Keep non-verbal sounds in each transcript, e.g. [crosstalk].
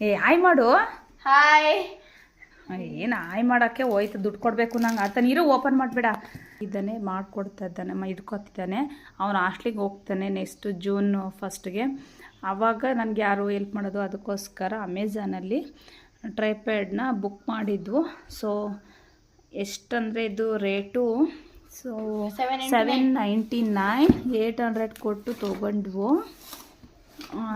ಏ ಆಯ್ ಮಾಡು. ಹಾಯ್ ಏನು ಆಯ್ ಮಾಡೋಕ್ಕೆ ಹೋಯ್ತು? ದುಡ್ಡು ಕೊಡಬೇಕು ನಂಗೆ ಆತ ನೀರು ಓಪನ್ ಮಾಡಿಬಿಡ. ಇದ್ದಾನೆ ಮಾಡ್ಕೊಡ್ತಾ ಇದ್ದಾನೆ ಮ ಇಟ್ಕೊತಿದ್ದಾನೆ ಅವನು ಹಾಸ್ಟ್ಲಿಗೆ ಹೋಗ್ತಾನೆ ನೆಕ್ಸ್ಟ್ ಜೂನ್ ಫಸ್ಟ್ಗೆ ಆವಾಗ ನನಗೆ ಯಾರು ಹೆಲ್ಪ್ ಮಾಡೋದು ಅದಕ್ಕೋಸ್ಕರ ಅಮೆಝಾನಲ್ಲಿ ಟ್ರೈಪ್ಯಾಡ್ನ ಬುಕ್ ಮಾಡಿದ್ವು ಸೊ ಎಷ್ಟಂದರೆ ಇದು rate so 799. Seven ninety nine eight hundred ಕೊಟ್ಟು ತೊಗೊಂಡ್ವು.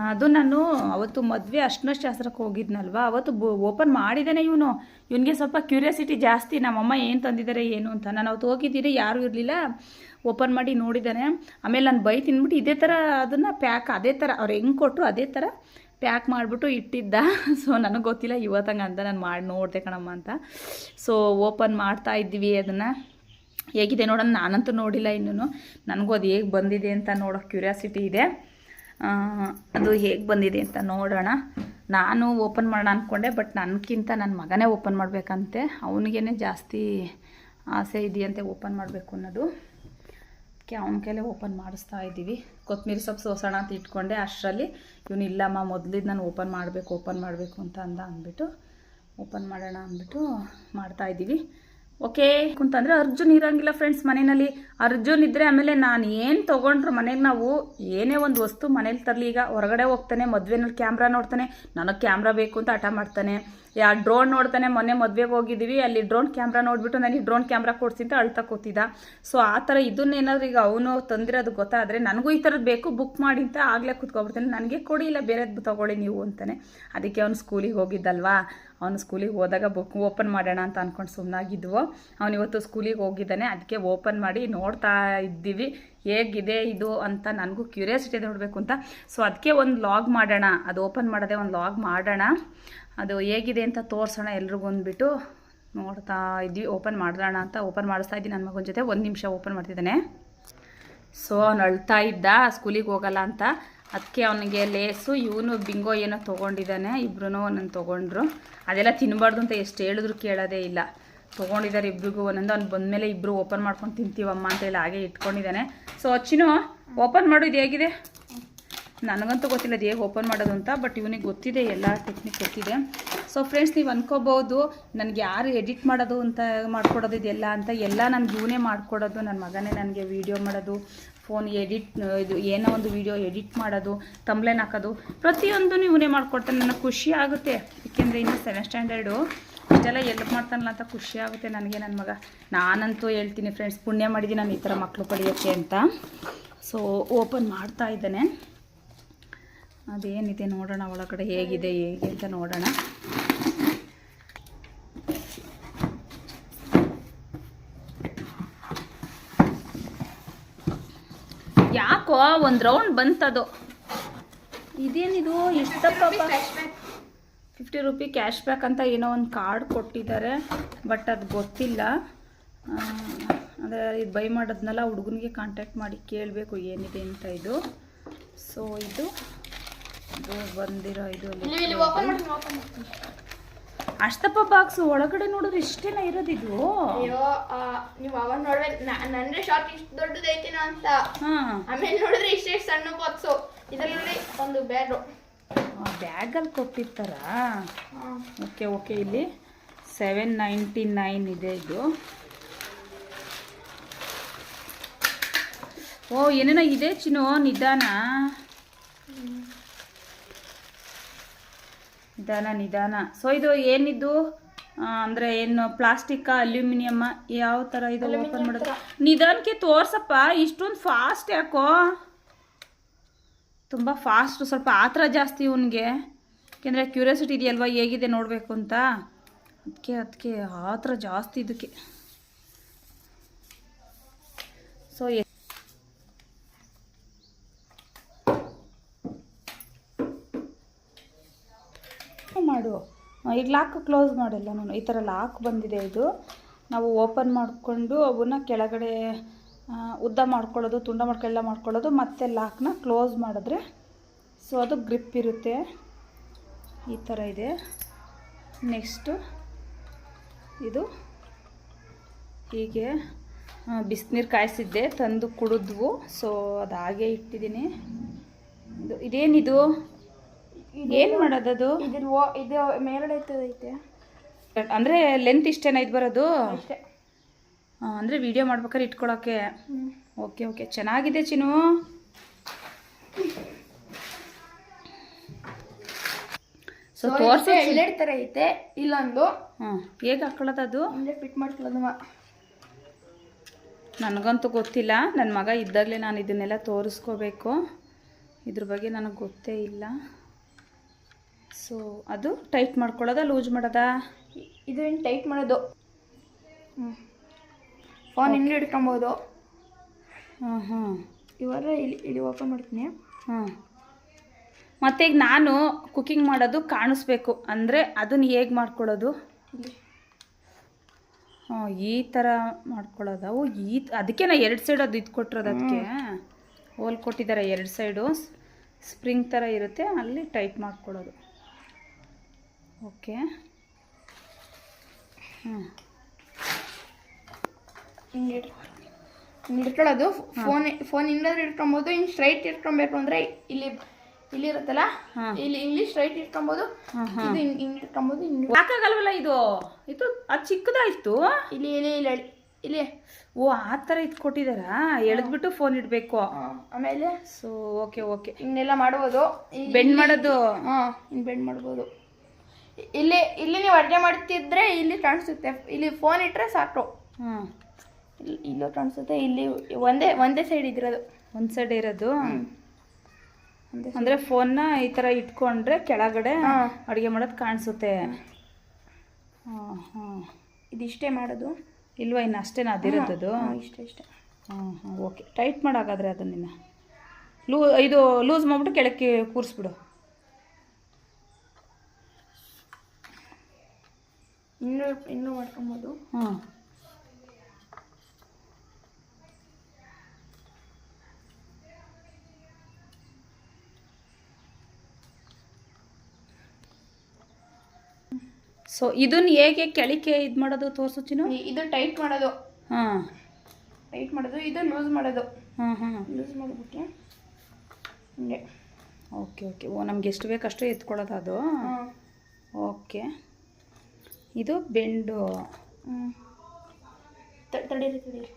ಅದು ನಾನು ಅವತ್ತು ಮದುವೆ ಅಷ್ಟನ ಶಾಸ್ತ್ರಕ್ಕೆ ಹೋಗಿದ್ನಲ್ವ? ಅವತ್ತು ಓಪನ್ ಮಾಡಿದ್ದಾನೆ ಇವನು. ಇವನಿಗೆ ಸ್ವಲ್ಪ ಕ್ಯೂರಿಯಾಸಿಟಿ ಜಾಸ್ತಿ. ನಮ್ಮಮ್ಮ ಏನು ತಂದಿದ್ದಾರೆ, ಏನು ಅಂತ. ನಾನು ಅವತ್ತು ಹೋಗಿದ್ದೀರಿ ಯಾರೂ ಇರಲಿಲ್ಲ. ಓಪನ್ ಮಾಡಿ ನೋಡಿದ್ದಾನೆ. ಆಮೇಲೆ ನಾನು ಬೈ ತಿಂದ್ಬಿಟ್ಟು ಇದೇ ಥರ ಅದನ್ನು ಪ್ಯಾಕ್ ಅದೇ ಥರ, ಅವ್ರು ಹೆಂಗೆ ಕೊಟ್ಟರು ಅದೇ ಥರ ಪ್ಯಾಕ್ ಮಾಡಿಬಿಟ್ಟು ಇಟ್ಟಿದ್ದ. [laughs] ಸೊ ನನಗೆ ಗೊತ್ತಿಲ್ಲ ಇವತ್ತಂಗೆ ಅಂತ. ನಾನು ಮಾಡಿ, ನೋಡಿದೆ ಕಣಮ್ಮ ಅಂತ. ಸೊ ಓಪನ್ ಮಾಡ್ತಾ ಇದ್ವಿ ಅದನ್ನು. ಹೇಗಿದೆ ನೋಡೋಣ. ನಾನಂತೂ ನೋಡಿಲ್ಲ ಇನ್ನೂ ನನಗೂ ಅದು ಹೇಗೆ ಬಂದಿದೆ ಅಂತ ನೋಡೋ ಕ್ಯೂರಿಯಾಸಿಟಿ ಇದೆ. ಅದು ಹೇಗೆ ಬಂದಿದೆ ಅಂತ ನೋಡೋಣ. ನಾನು ಓಪನ್ ಮಾಡೋಣ ಅಂದ್ಕೊಂಡೆ ಬಟ್ ನನಗಿಂತ ನನ್ನ ಮಗನೇ ಓಪನ್ ಮಾಡಬೇಕಂತೆ. ಅವನಿಗೇ ಜಾಸ್ತಿ ಆಸೆ ಇದೆಯಂತೆ ಓಪನ್ ಮಾಡಬೇಕು ಅನ್ನೋದು. ಅದಕ್ಕೆ ಅವನ ಕೈಲೇ ಓಪನ್ ಮಾಡಿಸ್ತಾ ಇದ್ದೀವಿ. ಕೊತ್ತಂಬರಿ ಸೊಪ್ಪು ಸೋಸೋಣ ಅಂತ ಇಟ್ಕೊಂಡೆ ಅಷ್ಟರಲ್ಲಿ. ಇವನು, ಇಲ್ಲಮ್ಮ ಮೊದಲಿದ್ದು ನಾನು ಓಪನ್ ಮಾಡಬೇಕು ಓಪನ್ ಮಾಡಬೇಕು ಅಂತ ಅಂದ ಅಂದ್ಬಿಟ್ಟು, ಓಪನ್ ಮಾಡೋಣ ಅಂದ್ಬಿಟ್ಟು ಮಾಡ್ತಾ ಇದ್ದೀವಿ. ಓಕೆ? ಕುಂತಂದ್ರೆ ಅರ್ಜುನ್ ಇರಂಗಿಲ್ಲ ಫ್ರೆಂಡ್ಸ್ ಮನೆಯಲ್ಲಿ. ಅರ್ಜುನ್ ಇದ್ದರೆ ಆಮೇಲೆ ನಾನು ಏನು ತೊಗೊಂಡ್ರು ಮನೆಗೆ ನಾವು ಏನೇ ಒಂದು ವಸ್ತು ಮನೇಲಿ ತರಲಿ, ಈಗ ಹೊರಗಡೆ ಹೋಗ್ತಾನೆ, ಮದುವೆನಲ್ಲಿ ಕ್ಯಾಮ್ರಾ ನೋಡ್ತಾನೆ, ನನಗೆ ಕ್ಯಾಮ್ರಾ ಬೇಕು ಅಂತ ಹಠ ಮಾಡ್ತಾನೆ. ಯಾ ಡ್ರೋನ್ ನೋಡ್ತಾನೆ, ಮೊನ್ನೆ ಮದುವೆಗೆ ಹೋಗಿದ್ದೀವಿ, ಅಲ್ಲಿ ಡ್ರೋನ್ ಕ್ಯಾಮ್ರಾ ನೋಡಿಬಿಟ್ಟು ನನಗೆ ಡ್ರೋನ್ ಕ್ಯಾಮ್ರಾ ಕೊಡ್ಸಿ ಅಂತ ಅಳ್ತಾ ಕೂತಿದ್ದ. ಸೊ ಆ ಥರ ಇದನ್ನೇನಾದ್ರೂ ಈಗ ಅವನು ತಂದಿರೋದು ಗೊತ್ತಾದರೆ ನನಗೂ ಈ ಥರದ್ದು ಬೇಕು ಬುಕ್ ಮಾಡಿ ಅಂತ ಆಗಲೇ ಕೂತ್ಕೊಬಿಡ್ತಾನೆ. ನನಗೆ ಕೊಡಿ, ಇಲ್ಲ ಬೇರೆದು ತೊಗೊಳ್ಳಿ ನೀವು ಅಂತಾನೆ. ಅದಕ್ಕೆ ಅವ್ನು ಸ್ಕೂಲಿಗೆ ಹೋಗಿದ್ದಲ್ವಾ? ಅವನು ಸ್ಕೂಲಿಗೆ ಹೋದಾಗ ಬುಕ್ ಓಪನ್ ಮಾಡೋಣ ಅಂತ ಅಂದ್ಕೊಂಡು ಸುಮ್ಮನಾಗಿದ್ವು ಅವನು ಇವತ್ತು ಸ್ಕೂಲಿಗೆ ಹೋಗಿದ್ದಾನೆ, ಅದಕ್ಕೆ ಓಪನ್ ಮಾಡಿ ನೋಡ್ತಾ ಇದ್ದೀವಿ. ಹೇಗಿದೆ ಇದು ಅಂತ ನನಗೂ ಕ್ಯೂರಿಯಾಸಿಟಿ ನೋಡಬೇಕು ಅಂತ. ಸೊ ಅದಕ್ಕೆ ಒಂದು ಲಾಗ್ ಮಾಡೋಣ. ಅದು ಓಪನ್ ಮಾಡೋದೇ ಒಂದು ಲಾಗ್ ಮಾಡೋಣ. ಅದು ಹೇಗಿದೆ ಅಂತ ತೋರಿಸೋಣ ಎಲ್ರಿಗೂ ಅಂದ್ಬಿಟ್ಟು ನೋಡ್ತಾ ಇದ್ವಿ. ಓಪನ್ ಮಾಡೋಣ ಅಂತ ಓಪನ್ ಮಾಡಿಸ್ತಾ ಇದ್ದೀನಿ ನನ್ನ ಮಗನ ಜೊತೆ ಒಂದು ನಿಮಿಷ ಓಪನ್ ಮಾಡ್ತಿದ್ದಾನೆ. ಸೊ ಅವ್ನು ಅಳ್ತಾ ಇದ್ದ, ಸ್ಕೂಲಿಗೆ ಹೋಗಲ್ಲ ಅಂತ. ಅದಕ್ಕೆ ಅವನಿಗೆ ಲೇಸು, ಇವನು ಬಿಂಗೋ ಏನೋ ತೊಗೊಂಡಿದ್ದಾನೆ ಇಬ್ರು ಒಂದೊಂದು ತೊಗೊಂಡ್ರು. ಅದೆಲ್ಲ ತಿನ್ನಬಾರ್ದು ಅಂತ ಎಷ್ಟು ಹೇಳಿದ್ರು ಕೇಳೋದೇ ಇಲ್ಲ. ತೊಗೊಂಡಿದ್ದಾರೆ ಇಬ್ರಿಗೂ, ಒಂದೊಂದು ಅವ್ನು ಬಂದಮೇಲೆ ಇಬ್ಬರು ಓಪನ್ ಮಾಡ್ಕೊಂಡು ತಿಂತೀವಮ್ಮ ಅಂತ ಹೇಳಿ ಹಾಗೆ ಇಟ್ಕೊಂಡಿದ್ದಾನೆ. ಸೊ ಅಚ್ಚಿನು, ಓಪನ್ ಮಾಡು, ಇದು ಹೇಗಿದೆ? ನನಗಂತೂ ಗೊತ್ತಿಲ್ಲ ಅದು ಹೇಗೆ ಓಪನ್ ಮಾಡೋದು ಅಂತ, ಬಟ್ ಇವನಿಗೆ ಗೊತ್ತಿದೆ, ಎಲ್ಲ ಟೆಕ್ನಿಕ್ ಗೊತ್ತಿದೆ. ಸೊ ಫ್ರೆಂಡ್ಸ್ ನೀವು ಅನ್ಕೋಬೋದು ನನಗೆ ಯಾರು ಎಡಿಟ್ ಮಾಡೋದು ಅಂತ ಮಾಡ್ಕೊಡೋದು ಇದೆಲ್ಲ ಅಂತ ಎಲ್ಲ ನನಗೆ ಇವನೇ ಮಾಡ್ಕೊಡೋದು. ನನ್ನ ಮಗನೇ ನನಗೆ ವೀಡಿಯೋ ಮಾಡೋದು ಫೋನ್ ಎಡಿಟ್ ಇದು ಏನೋ ಒಂದು ವೀಡಿಯೋ ಎಡಿಟ್ ಮಾಡೋದು ತಂಬ್ಲೇನ್ ಹಾಕೋದು. ಪ್ರತಿಯೊಂದು ಇವನೇ ಮಾಡ್ಕೊಡ್ತಾನೆ. ನನಗೆ ಖುಷಿ ಆಗುತ್ತೆ. ಏಕೆಂದರೆ ಇನ್ನು ಸೆವೆನ್ ಸ್ಟ್ಯಾಂಡರ್ಡು ಇಷ್ಟೆಲ್ಲ ಎಲ್ಪ್ ಮಾಡ್ತಾನಲ್ಲ ಅಂತ ಖುಷಿ ಆಗುತ್ತೆ ನನಗೆ ನನ್ನ ಮಗ. ನಾನಂತೂ ಹೇಳ್ತೀನಿ ಫ್ರೆಂಡ್ಸ್ ಪುಣ್ಯ ಮಾಡಿದ್ದೀನಿ ನಾನು ಈ ಥರ ಮಕ್ಕಳು ಪಡೆಯೋಕ್ಕೆ ಅಂತ. ಸೊ ಓಪನ್ ಮಾಡ್ತಾ ಇದ್ದಾನೆ. ಅದೇನಿದೆ ನೋಡೋಣ, ಒಳಗಡೆ ಹೇಗಿದೆ, ಹೇಗೆ ಅಂತ ನೋಡೋಣ ಯಾಕೋ ಒಂದು ರೌಂಡ್ ಬಂತದು. ಇದೇನಿದು? ಇಷ್ಟಪ್ಪ ಫಿಫ್ಟಿ ರುಪಿ ಕ್ಯಾಶ್ ಬ್ಯಾಕ್ ಅಂತ ಏನೋ ಒಂದು ಕಾರ್ಡ್ ಕೊಟ್ಟಿದ್ದಾರೆ ಬಟ್ ಅದು ಗೊತ್ತಿಲ್ಲ. ಅಂದರೆ ಇದು ಬೈ ಮಾಡೋದ್ನೆಲ್ಲ ಹುಡುಗನಿಗೆ ಕಾಂಟ್ಯಾಕ್ಟ್ ಮಾಡಿ ಕೇಳಬೇಕು ಏನಿದೆ ಅಂತ ಇದು. ಸೊ ಇದು ಇದು ಬಂದಿರೋ ಇದು ಅಷ್ಟಪ್ಪ ಬಾಕ್ಸ್ ಒಳಗಡೆ ನೋಡಿದ್ರೆ ಇಷ್ಟೇನ ಇರೋದಿದು ಅಯ್ಯೋ ಆ, ನೀವು ಅವಾಗ ನೋಡ್ಬೇಕು ನಾ- ನನ್ಗೆ ಶಾರ್ಟ್ ಇಷ್ಟು ದೊಡ್ಡದೈತೇನೋ ಅಂತ. ಹಾಂ. ಆಮೇಲೆ ನೋಡಿದ್ರೆ ಇಷ್ಟೇ ಸಣ್ಣ ಬಾಕ್ಸು ಇದರಲ್ಲಿ ಒಂದು ಬ್ಯಾರು ಬ್ಯಾಗಲ್ಲಿ ಕೊಟ್ಟಿರ್ತಾರ? ಓಕೆ ಓಕೆ ಇಲ್ಲಿ ಸೆವೆನ್ ನೈಂಟಿ ನೈನ್ ಇದೆ ಇದು. ಓ ಏನೇನೋ ಇದೆ ಚಿನ್ನು ನಿಧಾನ? ನಿಧಾನ ನಿಧಾನ. ಸೊ ಇದು ಏನಿದ್ದು ಅಂದರೆ ಏನು ಪ್ಲಾಸ್ಟಿಕ್ ಅಲ್ಯೂಮಿನಿಯಮ್ಮ ಯಾವ ಥರ ಇದು ಓಪನ್ ಮಾಡೋದು? ನಿಧಾನಕ್ಕೆ ತೋರ್ಸಪ್ಪ ಇಷ್ಟೊಂದು ಫಾಸ್ಟ್ ಯಾಕೋ? ತುಂಬ ಫಾಸ್ಟ್ ಸ್ವಲ್ಪ ಆತರ ಜಾಸ್ತಿ ಇವನಿಗೆ. ಯಾಕೆಂದರೆ ಕ್ಯೂರಿಯಾಸಿಟಿ ಇದೆಯಲ್ವಾ ಹೇಗಿದೆ ನೋಡಬೇಕು ಅಂತ? ಅದಕ್ಕೆ ಅದಕ್ಕೆ ಆತರ ಜಾಸ್ತಿ ಇದಕ್ಕೆ. ಸೊ ಮಾಡು ಆ, ಈಗ ಲಾಕ್ ಕ್ಲೋಸ್ ಮಾಡಿಲ್ಲ ನಾನು. ಈ ಥರ ಲಾಕ್ ಬಂದಿದೆ ಇದು. ನಾವು ಓಪನ್ ಮಾಡಿಕೊಂಡು ಅವನ್ನ ಕೆಳಗಡೆ ಉದ್ದ ಮಾಡ್ಕೊಳ್ಳೋದು, ತುಂಡ ಮಾಡ್ಕೊಳ್ಳ ಮಾಡ್ಕೊಳ್ಳೋದು, ಮತ್ತು ಲಾಕ್ನ ಕ್ಲೋಸ್ ಮಾಡಿದ್ರೆ ಸೊ ಅದು ಗ್ರಿಪ್ ಇರುತ್ತೆ. ಈ ಥರ ಇದೆ. ನೆಕ್ಸ್ಟು ಇದು ಹೀಗೆ ಬಿಸಿನೀರು ಕಾಯಿಸಿದ್ದೆ, ತಂದು ಕುಡಿದ್ವು. ಸೊ ಅದು ಹಾಗೆ ಇಟ್ಟಿದ್ದೀನಿ. ಇದು ಇದೇನಿದು? ಏನು ಮಾಡೋದದು? ಇದ್ರ ಓ ಇದು ಮೇಲ್ಗಡೆ ಐತೆ ಅಂದರೆ ಲೆಂತ್ ಇಷ್ಟೇನ ಇದು ಬರೋದು? ಅಷ್ಟೇ ಅಂದರೆ ವಿಡಿಯೋ ಮಾಡ್ಬೇಕಾದ್ರೆ ಇಟ್ಕೊಳಕ್ಕೆ? ಓಕೆ ಓಕೆ ಚೆನ್ನಾಗಿದೆ ಚಿನ್ನು. ಸೊ ತೋರಿಸಿ ತೋರ್ಸು ಥರ ಐತೆ. ಇಲ್ಲೊಂದು. ಹಾಂ ಹೇಗೆ ಹಾಕೊಳ್ಳೋದು ಅದು ಹಿಂಗೆ ಫಿಟ್ ಮಾಡ್ಕೊಳ್ಳೋದು ನನಗಂತೂ ಗೊತ್ತಿಲ್ಲ. ನನ್ನ ಮಗ ಇದ್ದಾಗಲೇ ನಾನು ಇದನ್ನೆಲ್ಲ ತೋರಿಸ್ಕೋಬೇಕು. ಇದ್ರ ಬಗ್ಗೆ ನನಗೆ ಗೊತ್ತೇ ಇಲ್ಲ. ಸೊ ಅದು ಟೈಟ್ ಮಾಡ್ಕೊಳ್ಳೋದಾ ಲೂಸ್ ಮಾಡೋದಾ? ಇದು ಏನು ಟೈಟ್ ಮಾಡೋದು ಫೋನ್ ಹಿಂಗೆ ಹಿಡ್ಕೊಬೋದು ಹಾಂ ಹಾಂ ಇವಾಗ ಇಲ್ಲಿ ಇಲ್ಲಿ ಓಪನ್ ಮಾಡ್ತೀನಿ. ಹಾಂ ಮತ್ತೆ ಈಗ ನಾನು ಕುಕ್ಕಿಂಗ್ ಮಾಡೋದು ಕಾಣಿಸ್ಬೇಕು. ಅಂದರೆ ಅದನ್ನು ಹೇಗೆ ಮಾಡ್ಕೊಳ್ಳೋದು? ಹಾಂ ಈ ಥರ ಮಾಡ್ಕೊಳ್ಳೋದು ಓ ಈ ಅದಕ್ಕೆ ನಾ ಎರಡು ಸೈಡ್ ಅದು ಇದು ಕೊಟ್ಟಿರೋದು ಅದಕ್ಕೆ. ಹೋಲ್ ಕೊಟ್ಟಿದ್ದಾರೆ ಎರಡು ಸೈಡು ಸ್ಪ್ರಿಂಗ್ ಥರ ಇರುತ್ತೆ ಅಲ್ಲಿ ಟೈಟ್ ಮಾಡ್ಕೊಳ್ಳೋದು. ಓಕೆ. ಹ್ಞೂ ಹಿಂಗೆ ಹಿಂಗೆ ಇಟ್ಕೊಳ್ಳೋದು. ಫೋನ್ ಫೋನ್ ಹಿಂಗಾದ್ರೆ ಇಟ್ಕೊಬೋದು ಹಿಂಗೆ ಸ್ಟ್ರೈಟ್ ಇಟ್ಕೊಬೇಕು ಅಂದರೆ ಇಲ್ಲಿ ಇಲ್ಲಿ ಇರುತ್ತಲ್ಲ? ಇಲ್ಲಿ ಇಲ್ಲಿ ಸ್ಟ್ರೈಟ್ ಇಟ್ಕೊಬೋದು. ಇದು ಹಿಂಗೆ ಇಟ್ಕೊಬೋದು ಹಿಂಗೆ ಹಾಕಾಗಲ್ವಲ್ಲ ಇದು? ಇದು ಅದು ಚಿಕ್ಕದಾಯ್ತು. ಇಲ್ಲಿ ಇಲ್ಲಿ ಇಲ್ಲಿ ಇಲ್ಲಿ. ಓ ಆ ಥರ ಇದು ಕೊಟ್ಟಿದ್ದಾರಾ ಎಳೆದ್ಬಿಟ್ಟು ಫೋನ್ ಇಡಬೇಕು. ಆಮೇಲೆ ಸೊ ಓಕೆ ಓಕೆ ಇನ್ನೆಲ್ಲ ಮಾಡ್ಬೋದು. ಬೆಂಡ್ ಮಾಡೋದು. ಹಾಂ ಇನ್ನು ಬೆಂಡ್ ಮಾಡ್ಬೋದು. ಇಲ್ಲಿ ಇಲ್ಲಿ ನೀವು ಅಡುಗೆ ಮಾಡ್ತಿದ್ರೆ ಇಲ್ಲಿ ಕಾಣಿಸುತ್ತೆ. ಇಲ್ಲಿ ಫೋನ್ ಇಟ್ಟರೆ ಸಾಕು. ಹ್ಞೂ ಇಲ್ಲಿ ಇಲ್ಲೂ ಕಾಣಿಸುತ್ತೆ. ಇಲ್ಲಿ ಒಂದೇ ಒಂದೇ ಸೈಡ್ ಇದ್ರದು. ಒಂದು ಸೈಡ್ ಇರೋದು? ಅಂದರೆ ಫೋನ್ನ ಈ ಥರ ಇಟ್ಕೊಂಡ್ರೆ ಕೆಳಗಡೆ ಅಡುಗೆ ಮಾಡೋದು ಕಾಣಿಸುತ್ತೆ. ಹಾಂ ಹಾಂ. ಇದಿಷ್ಟೇ ಮಾಡೋದು? ಇಲ್ವಾ ಇನ್ನು ಅಷ್ಟೇನಾ ಅದಿರೋದು? ಹಾಂ ಇಷ್ಟೇ ಇಷ್ಟೇ. ಹಾಂ ಹಾಂ ಓಕೆ. ಟೈಟ್ ಮಾಡಾಗಾದ್ರೆ ಅದನ್ನ ಲೂ ಇದು ಲೂಸ್ ಮಾಡ್ಬಿಟ್ಟು ಕೆಳಕ್ಕೆ ಕೂರಿಸ್ಬಿಡು. ಇನ್ನೂ ಇನ್ನೂ ಮಾಡ್ಕೊಬೋದು. ಹಾಂ. ಸೊ ಇದನ್ನ ಹೇಗೆ ಕೆಳಕ್ಕೆ ಇದು ಮಾಡೋದು ತೋರಿಸು ಚಿನ್ನು? ಇದು ಟೈಟ್ ಮಾಡೋದು. ಹಾಂ. ಟೈಟ್ ಮಾಡೋದು ಇದು ಲೂಸ್ ಮಾಡೋದು. ಹಾಂ ಹಾಂ. ಲೂಸ್ ಮಾಡಿಬಿಟ್ಟು ಹಿಂಗೆ. ಓಕೆ ಓಕೆ ಓ ನಮ್ಗೆ ಎಷ್ಟು ಬೇಕಷ್ಟು ಎತ್ಕೊಳ್ಳೋದು ಅದು. ಓಕೆ ಇದು ಬೆಂಡು. ಹ್ಞೂ ತಡೀರಿ ತಡೀರಿ.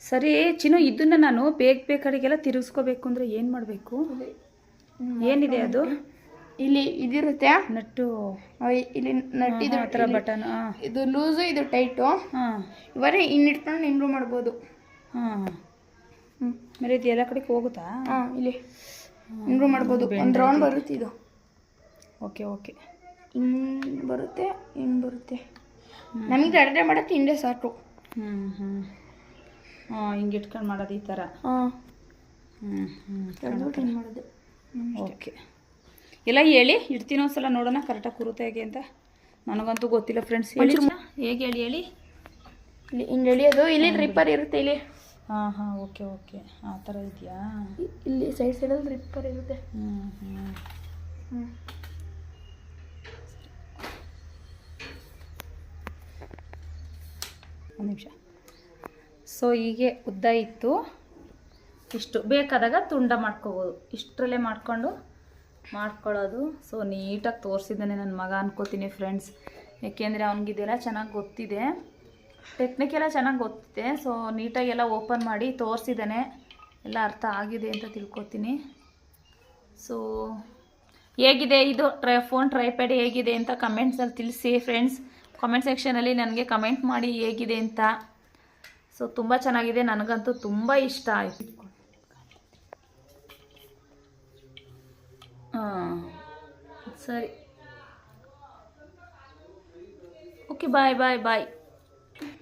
ಸರಿ ಚಿನ್ನು ಇದನ್ನ ನಾನು ಬೇಗ ಬೇಕಾಡಿಗೆಲ್ಲ ಕಡೆಗೆಲ್ಲ ತಿರುಗಿಸ್ಕೋಬೇಕು ಅಂದರೆ ಏನು ಮಾಡಬೇಕು? ಏನಿದೆ ಅದು? ಇಲ್ಲಿ ಇದಿರುತ್ತೆ. ನಟ್ಟು. ಇಲ್ಲಿ ನಟ್ ಇದು ಆ ಥರ ಬಟನ್ ಇದು ಲೂಸು ಇದು ಟೈಟು. ಹಾಂ. ಇವರೇ ಇನ್ನು ಇಟ್ಕೊಂಡು ಇಂಪ್ರೂವ್ ಮಾಡ್ಬೋದು. ಹಾಂ. ಮೇರೆ ಇದು ಎಲ್ಲ ಕಡೆಗೆ ಹೋಗುತ್ತಾ? ಹಾಂ ಇಲ್ಲಿ. ಇಂಪ್ರೂವ್ ಮಾಡ್ಬೋದು. ಒಂದು ರೌಂಡ್ ಬರುತ್ತೆ ಇದು. Okay okay. ಹಿಂಗೆ ಬರುತ್ತೆ ಹಿಂಗೆ ಬರುತ್ತೆ. ನಮಗೆ ಅಡುಗೆ ಮಾಡೋಕ್ಕೆ ಹಿಂದೆ ಸಾಕು. ಹ್ಞೂ ಹ್ಞೂ ಹಾಂ ಹಿಂಗೆ ಇಟ್ಕೊಂಡು ಮಾಡೋದು ಈ ಥರ ಹಾಂ. ಹ್ಞೂ ಹ್ಞೂ ಹಿಂಗೆ ಮಾಡೋದು. ಓಕೆ ಎಲ್ಲ ಹೇಳಿ. ಇಡ್ತೀನಿ ಒಂದ್ಸಲ ನೋಡೋಣ ಕರೆಕ್ಟಾಗಿ ಕುರುತ್ತೆ ಹೇಗೆ ಅಂತ. ನನಗಂತೂ ಗೊತ್ತಿಲ್ಲ ಫ್ರೆಂಡ್ಸ್ ಹೇಳಿ. ಹೇಗೆ ಹೇಳಿ ಹೇಳಿ? ಇಲ್ಲಿ ಹಿಂಗೆ ಎಳಿಯೋದು. ಇಲ್ಲಿ ರಿಪ್ಪರ್ ಇರುತ್ತೆ ಇಲ್ಲಿ. ಹಾಂ ಹಾಂ ಓಕೆ ಓಕೆ ಆ ಥರ ಇದೆಯಾ? ಇಲ್ಲಿ ಸೈಡ್ ಸೈಡಲ್ಲಿ ರಿಪ್ಪರ್ ಇರುತ್ತೆ. ಹ್ಞೂ ಹ್ಞೂ ಹ್ಞೂ ನಿಮಿಷ. ಸೊ ಹೀಗೆ ಉದ್ದ ಇತ್ತು. ಇಷ್ಟು ಬೇಕಾದಾಗ ತುಂಡ ಮಾಡ್ಕೋಬೋದು. ಇಷ್ಟರಲ್ಲೇ ಮಾಡಿಕೊಂಡು ಮಾಡ್ಕೊಳ್ಳೋದು. ಸೊ ನೀಟಾಗಿ ತೋರಿಸಿದ್ದಾನೆ ನನ್ನ ಮಗ ಅನ್ಕೋತೀನಿ ಫ್ರೆಂಡ್ಸ್ ಯಾಕೆಂದರೆ ಅವನಿಗಿದೆಲ್ಲ ಚೆನ್ನಾಗಿ ಗೊತ್ತಿದೆ. ಟೆಕ್ನಿಕ್ ಎಲ್ಲ ಚೆನ್ನಾಗಿ ಗೊತ್ತಿದೆ. ಸೊ ನೀಟಾಗಿ ಎಲ್ಲ ಓಪನ್ ಮಾಡಿ ತೋರಿಸಿದ್ದಾನೆ. ಎಲ್ಲ ಅರ್ಥ ಆಗಿದೆ ಅಂತ ತಿಳ್ಕೊತೀನಿ. ಸೊ ಹೇಗಿದೆ? ಇದು ಟ್ರೈ, ಫೋನ್ ಟ್ರೈಪ್ಯಾಡ್ ಹೇಗಿದೆ ಅಂತ ಕಮೆಂಟ್ಸಲ್ಲಿ ತಿಳಿಸಿ ಫ್ರೆಂಡ್ಸ್ ಕಮೆಂಟ್ ಸೆಕ್ಷನಲ್ಲಿ ನನಗೆ ಕಮೆಂಟ್ ಮಾಡಿ ಹೇಗಿದೆ ಅಂತ. ಸೊ ತುಂಬ ಚೆನ್ನಾಗಿದೆ. ನನಗಂತೂ ತುಂಬ ಇಷ್ಟ ಆಯಿತು. ಹಾಂ, ಸರಿ. ಓಕೆ ಬಾಯ್ ಬಾಯ್ ಬಾಯ್